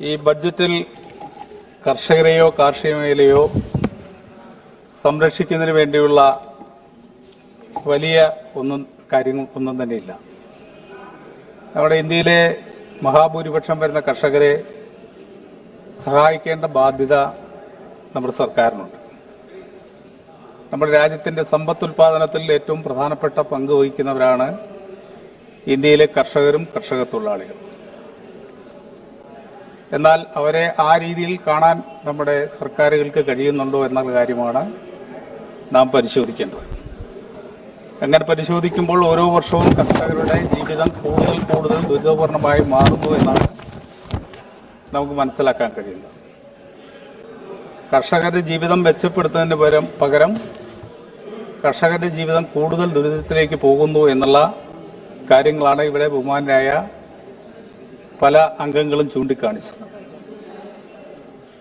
ഈ ബഡ്ജറ്റിൽ കർഷകരെയോ കാർഷിക മേഖലയോ സംരക്ഷിക്കുന്നതിന് വേണ്ടിയുള്ള വലിയ ഒന്നും കാര്യങ്ങൾ ഒന്നും തന്നെയില്ല. നമ്മുടെ ഇന്ത്യയിലെ മഹാഭൂരിപക്ഷം വരുന്ന കർഷകരെ സഹായിക്കേണ്ട ബാധ്യത നമ്മുടെ സർക്കാരിനുണ്ട്. നമ്മുടെ രാജ്യത്തിന്റെ സമ്പത്തുൽപാദനത്തിൽ ഏറ്റവും പ്രധാനപ്പെട്ട പങ്ക് വഹിക്കുന്നവരാണ് ഇന്ത്യയിലെ കർഷകരും കർഷക തൊഴിലാളികളും. എന്നാൽ അവരെ ആ രീതിയിൽ കാണാൻ നമ്മുടെ സർക്കാരുകൾക്ക് കഴിയുന്നുണ്ടോ എന്നുള്ള കാര്യമാണ് നാം പരിശോധിക്കേണ്ടത്. അങ്ങനെ പരിശോധിക്കുമ്പോൾ ഓരോ വർഷവും കർഷകരുടെ ജീവിതം കൂടുതൽ കൂടുതൽ ദുരിതപൂർണമായി മാറുന്നു എന്നാണ് നമുക്ക് മനസ്സിലാക്കാൻ കഴിയുന്നത്. കർഷകരുടെ ജീവിതം മെച്ചപ്പെടുത്തുന്നതിന് പകരം പകരം കർഷകരുടെ ജീവിതം കൂടുതൽ ദുരിതത്തിലേക്ക് പോകുന്നു എന്നുള്ള കാര്യങ്ങളാണ് ഇവിടെ ബഹുമാനായ പല അംഗങ്ങളും ചൂണ്ടിക്കാണിച്ചത്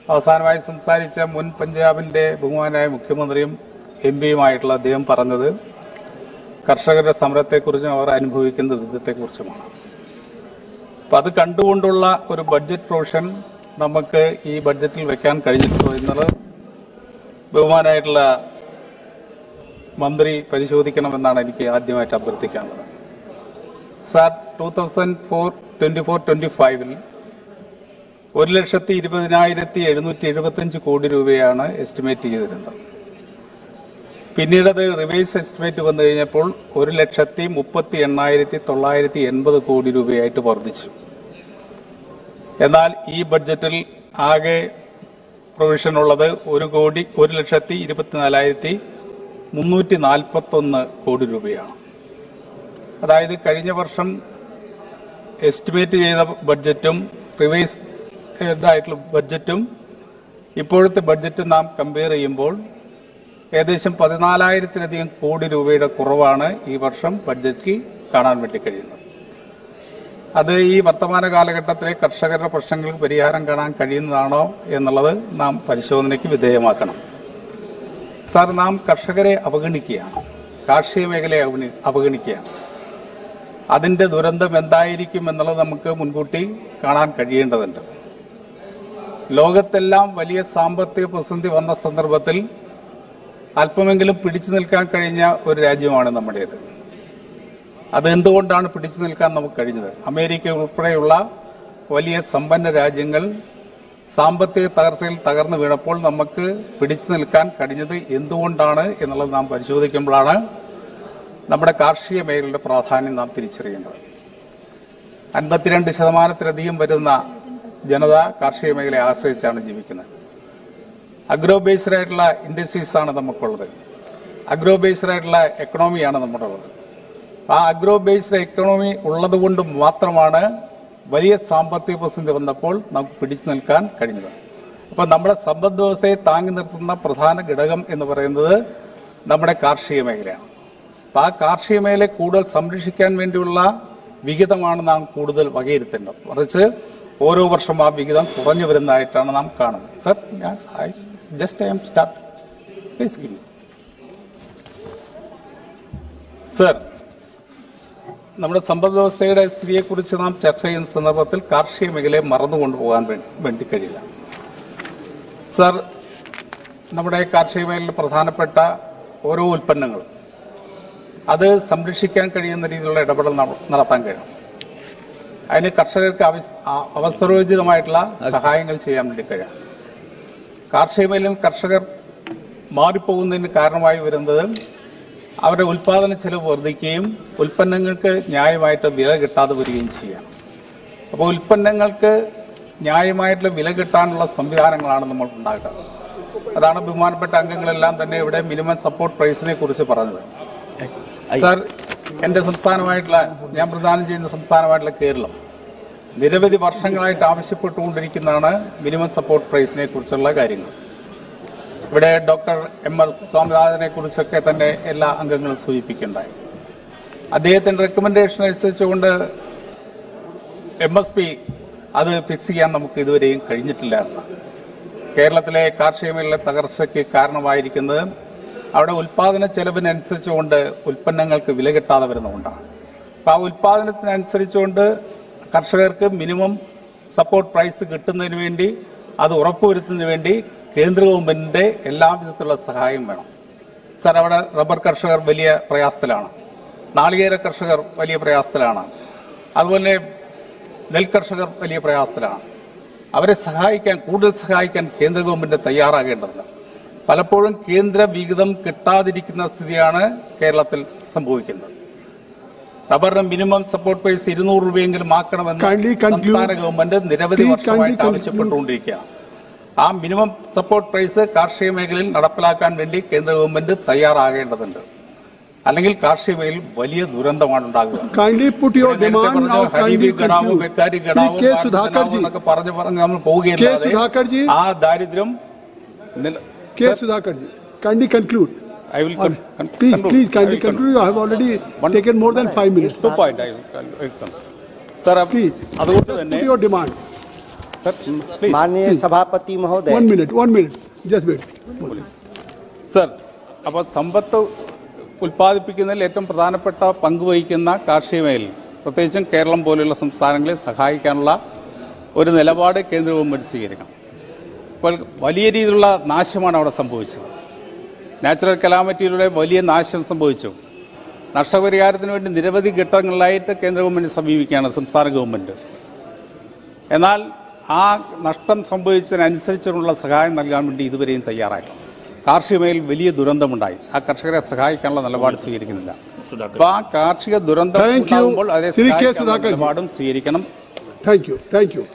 അവസാനമായി സംസാരിച്ച മുൻ പഞ്ചാബിന്റെ ബഹുമാനായ മുഖ്യമന്ത്രിയും എം പിയുമായിട്ടുള്ള അദ്ദേഹം പറഞ്ഞത് കർഷകരുടെ സമരത്തെക്കുറിച്ചും അവർ അനുഭവിക്കുന്ന ദുരിതത്തെക്കുറിച്ചുമാണ് അപ്പൊ അത് കണ്ടുകൊണ്ടുള്ള ഒരു ബഡ്ജറ്റ് പ്രൊവിഷൻ നമുക്ക് ഈ ബഡ്ജറ്റിൽ വെക്കാൻ കഴിഞ്ഞിട്ടുണ്ടോ എന്നത് ബഹുമാനായിട്ടുള്ള മന്ത്രി പരിശോധിക്കണമെന്നാണ് എനിക്ക് ആദ്യമായിട്ട് അഭ്യർത്ഥിക്കാനുള്ളത്. Sir two thousand four twenty four twenty ഫൈവിൽ ഒരു ലക്ഷത്തി ഇരുപതിനായിരത്തി എഴുന്നൂറ്റി എഴുപത്തിയഞ്ച് കോടി രൂപയാണ് എസ്റ്റിമേറ്റ് ചെയ്തിരുന്നത്. പിന്നീട് അത് റിവൈസ് എസ്റ്റിമേറ്റ് വന്നു കഴിഞ്ഞപ്പോൾ ഒരു ലക്ഷത്തി മുപ്പത്തി എണ്ണായിരത്തി തൊള്ളായിരത്തി എൺപത് കോടി രൂപയായിട്ട് വർദ്ധിച്ചു. എന്നാൽ ഈ ബഡ്ജറ്റിൽ ആകെ പ്രൊവിഷൻ ഉള്ളത് ഒരു കോടി ഒരു ലക്ഷത്തി ഇരുപത്തിനാലായിരത്തി മുന്നൂറ്റി നാൽപ്പത്തൊന്ന് കോടി രൂപയാണ്. അതായത് കഴിഞ്ഞ വർഷം എസ്റ്റിമേറ്റ് ചെയ്ത ബഡ്ജറ്റും റിവൈസ് ആയിട്ടുള്ള ബഡ്ജറ്റും ഇപ്പോഴത്തെ ബഡ്ജറ്റ് നാം കമ്പയർ ചെയ്യുമ്പോൾ ഏകദേശം പതിനാലായിരത്തിലധികം കോടി രൂപയുടെ കുറവാണ് ഈ വർഷം ബഡ്ജറ്റിൽ കാണാൻ വേണ്ടി കഴിയുന്നത്. അത് ഈ വർത്തമാന കാലഘട്ടത്തിലെ കർഷകരുടെ പ്രശ്നങ്ങൾക്ക് പരിഹാരം കാണാൻ കഴിയുന്നതാണോ എന്നുള്ളത് നാം പരിശോധനയ്ക്ക് വിധേയമാക്കണം. സാർ നാം കർഷകരെ അവഗണിക്കുകയാണ്. കാർഷിക മേഖലയെ അവഗണിക്കുകയാണ്. അതിന്റെ ദുരന്തം എന്തായിരിക്കും എന്നുള്ളത് നമുക്ക് മുൻകൂട്ടി കാണാൻ കഴിയേണ്ടതുണ്ട്. ലോകത്തെല്ലാം വലിയ സാമ്പത്തിക പ്രതിസന്ധി വന്ന സന്ദർഭത്തിൽ അല്പമെങ്കിലും പിടിച്ചു നിൽക്കാൻ കഴിഞ്ഞ ഒരു രാജ്യമാണ് നമ്മുടേത്. അത് എന്തുകൊണ്ടാണ് പിടിച്ചു നിൽക്കാൻ നമുക്ക് കഴിഞ്ഞത്? അമേരിക്ക ഉൾപ്പെടെയുള്ള വലിയ സമ്പന്ന രാജ്യങ്ങൾ സാമ്പത്തിക തകർച്ചയിൽ തകർന്നു വീണപ്പോൾ നമുക്ക് പിടിച്ചു നിൽക്കാൻ കഴിഞ്ഞത് എന്തുകൊണ്ടാണ് എന്നുള്ളത് നാം പരിശോധിക്കുമ്പോഴാണ് നമ്മുടെ കാർഷിക മേഖലയുടെ പ്രാധാന്യം നാം തിരിച്ചറിയേണ്ടത് അൻപത്തിരണ്ട് ശതമാനത്തിലധികം വരുന്ന ജനത കാർഷിക മേഖലയെ ആശ്രയിച്ചാണ് ജീവിക്കുന്നത്. അഗ്രോ ബേസ്ഡ് ആയിട്ടുള്ള ഇൻഡസ്ട്രീസ് ആണ് നമുക്കുള്ളത്. അഗ്രോ ബേസ്ഡ് ആയിട്ടുള്ള എക്കണോമിയാണ് നമ്മുടെ ഉള്ളത് ആ അഗ്രോ ബേസ്ഡ് എക്കണോമി ഉള്ളതുകൊണ്ട് മാത്രമാണ് വലിയ സാമ്പത്തിക പ്രതിസന്ധി വന്നപ്പോൾ നമുക്ക് പിടിച്ചു നിൽക്കാൻ കഴിഞ്ഞത്. അപ്പൊ നമ്മുടെ സമ്പദ് വ്യവസ്ഥയെ താങ്ങി നിർത്തുന്ന പ്രധാന ഘടകം എന്ന് പറയുന്നത് നമ്മുടെ കാർഷിക മേഖലയാണ്. ആ കാർഷിക മേഖലയെ കൂടുതൽ സംരക്ഷിക്കാൻ വേണ്ടിയുള്ള വിഹിതമാണ് നാം കൂടുതൽ വകയിരുത്തേണ്ടത്. മറിച്ച് ഓരോ വർഷം ആ വിഹിതം കുറഞ്ഞു വരുന്നതായിട്ടാണ് നാം കാണുന്നത്. സർ ഞാൻ just I am start. Please give sir നമ്മുടെ സമ്പദ് വ്യവസ്ഥയുടെ സ്ഥിതിയെക്കുറിച്ച് നാം ചർച്ച ചെയ്യുന്ന സന്ദർഭത്തിൽ കാർഷിക മേഖലയെ മറന്നുകൊണ്ടുപോകാൻ കൊണ്ടുപോകാൻ വേണ്ടി കഴിയില്ല. സർ നമ്മുടെ കാർഷിക മേഖലയിൽ പ്രധാനപ്പെട്ട ഓരോ ഉൽപ്പന്നങ്ങളും അത് സംരക്ഷിക്കാൻ കഴിയുന്ന രീതിയിലുള്ള ഇടപെടൽ നടത്താൻ കഴിയും. അതിന് കർഷകർക്ക് അവസ്- അവസരോചിതമായിട്ടുള്ള സഹായങ്ങൾ ചെയ്യാൻ വേണ്ടി കഴിയാം. കാർഷിക മേഖലയിൽ കർഷകർ മാറിപ്പോകുന്നതിന് കാരണമായി വരുന്നത് അവരുടെ ഉൽപാദന ചെലവ് വർദ്ധിക്കുകയും ഉൽപ്പന്നങ്ങൾക്ക് ന്യായമായിട്ട് വില കിട്ടാതെ വരികയും ചെയ്യാം. അപ്പോൾ ഉൽപ്പന്നങ്ങൾക്ക് ന്യായമായിട്ടുള്ള വില കിട്ടാനുള്ള സംവിധാനങ്ങളാണ് നമ്മൾ ഉണ്ടാക്കുക. അതാണ് ബഹുമാനപ്പെട്ട അംഗങ്ങളെല്ലാം തന്നെ ഇവിടെ മിനിമം സപ്പോർട്ട് പ്രൈസിനെ കുറിച്ച് പറഞ്ഞത്. സാർ എന്റെ സംസ്ഥാനമായിട്ടുള്ള ഞാൻ പ്രദാനം ചെയ്യുന്ന സംസ്ഥാനമായിട്ടുള്ള കേരളം. നിരവധി വർഷങ്ങളായിട്ട് ആവശ്യപ്പെട്ടുകൊണ്ടിരിക്കുന്നതാണ് മിനിമം സപ്പോർട്ട് പ്രൈസിനെ കുറിച്ചുള്ള കാര്യങ്ങൾ. ഇവിടെ ഡോക്ടർ എം ആർ സ്വാമിനാഥനെ കുറിച്ചൊക്കെ തന്നെ എല്ലാ അംഗങ്ങളും സൂചിപ്പിക്കേണ്ടായി അദ്ദേഹത്തിന്റെ റെക്കമെൻഡേഷൻ അനുസരിച്ചുകൊണ്ട് എം എസ് പി അത് ഫിക്സ് ചെയ്യാൻ നമുക്ക് ഇതുവരെയും കഴിഞ്ഞിട്ടില്ല കേരളത്തിലെ കാർഷിക മേഖല തകർച്ചയ്ക്ക് കാരണമായിരിക്കുന്നത് അവിടെ ഉൽപാദന ചെലവിനനുസരിച്ചുകൊണ്ട് ഉൽപ്പന്നങ്ങൾക്ക് വില കിട്ടാതെ വരുന്നതുകൊണ്ടാണ്. അപ്പൊ ആ ഉൽപാദനത്തിനനുസരിച്ചുകൊണ്ട് കർഷകർക്ക് മിനിമം സപ്പോർട്ട് പ്രൈസ് കിട്ടുന്നതിന് വേണ്ടി അത് ഉറപ്പുവരുത്തുന്നതിന് വേണ്ടി കേന്ദ്ര ഗവൺമെന്റിന്റെ എല്ലാവിധത്തിലുള്ള സഹായം വേണം. സാർ അവിടെ റബ്ബർ കർഷകർ വലിയ പ്രയാസത്തിലാണ്. നാളികേര കർഷകർ വലിയ പ്രയാസത്തിലാണ്. അതുപോലെ നെൽകർഷകർ വലിയ പ്രയാസത്തിലാണ്. അവരെ സഹായിക്കാൻ കൂടുതൽ സഹായിക്കാൻ കേന്ദ്ര ഗവൺമെന്റ് തയ്യാറാകേണ്ടതുണ്ട്. പലപ്പോഴും കേന്ദ്ര വിഹിതം കിട്ടാതിരിക്കുന്ന സ്ഥിതിയാണ് കേരളത്തിൽ സംഭവിക്കുന്നത്. റബ്ബറിന് മിനിമം സപ്പോർട്ട് പ്രൈസ് ഇരുന്നൂറ് രൂപയെങ്കിലും ആക്കണമെന്ന്. സംസ്ഥാന ഗവൺമെന്റ് നിരവധി വർഷമായിട്ട് ആവശ്യപ്പെട്ടുകൊണ്ടിരിക്കുകയാണ്. ആ മിനിമം സപ്പോർട്ട് പ്രൈസ് കാർഷിക മേഖലയിൽ നടപ്പിലാക്കാൻ വേണ്ടി കേന്ദ്ര ഗവൺമെന്റ് തയ്യാറാകേണ്ടതുണ്ട്. അല്ലെങ്കിൽ കാർഷിക മേഖലയിൽ വലിയ ദുരന്തമാണ് ഉണ്ടാകുക. demand പറഞ്ഞ പറഞ്ഞ് നമ്മൾ പോവുകയാണ് പോവുകയല്ലാതെ ആ ദാരിദ്ര്യം K. Sudhakar ji. Kindly conclude. I will con- con- Please, conclude. please, I kindly will conclude. You have already One- taken more than five minutes. Two point, I will- I will come. Sir, അപ്പ- Please, അതുകൊണ്ട് just തന്നെ put your demand. Sir please माननीय सभापति महोदय One minute, one minute. Just wait. Sir അപ്പോൾ സമ്പത്ത് ഉൽപ്പാദിപ്പിക്കുന്നതിൽ ഏറ്റവും പ്രധാനപ്പെട്ട പങ്ക് വഹിക്കുന്ന കാർഷിക മേഖല പ്രത്യേകിച്ചും കേരളം പോലെയുള്ള സംസ്ഥാനങ്ങളെ സഹായിക്കാനുള്ള ഒരു നിലപാട് കേന്ദ്ര ഗവൺമെന്റ് സ്വീകരിക്കണം അപ്പോൾ വലിയ രീതിയിലുള്ള നാശമാണ് അവിടെ സംഭവിച്ചത്. നാച്ചുറൽ കലാമറ്റിയിലൂടെ വലിയ നാശം സംഭവിച്ചു. നഷ്ടപരിഹാരത്തിന് വേണ്ടി നിരവധി ഘട്ടങ്ങളിലായിട്ട് കേന്ദ്ര ഗവൺമെന്റ് സമീപിക്കുകയാണ് സംസ്ഥാന ഗവൺമെന്റ്. എന്നാൽ ആ നഷ്ടം സംഭവിച്ചതിനനുസരിച്ചുള്ള സഹായം നൽകാൻ വേണ്ടി ഇതുവരെയും തയ്യാറായി കാർഷിക മേഖലയിൽ വലിയ ദുരന്തമുണ്ടായി. ആ കർഷകരെ സഹായിക്കാനുള്ള നിലപാട് സ്വീകരിക്കുന്നില്ല. അപ്പൊ ആ കാർഷിക ദുരന്തം അതിനെ. നിലപാടും സ്വീകരിക്കണം. Thank you thank you.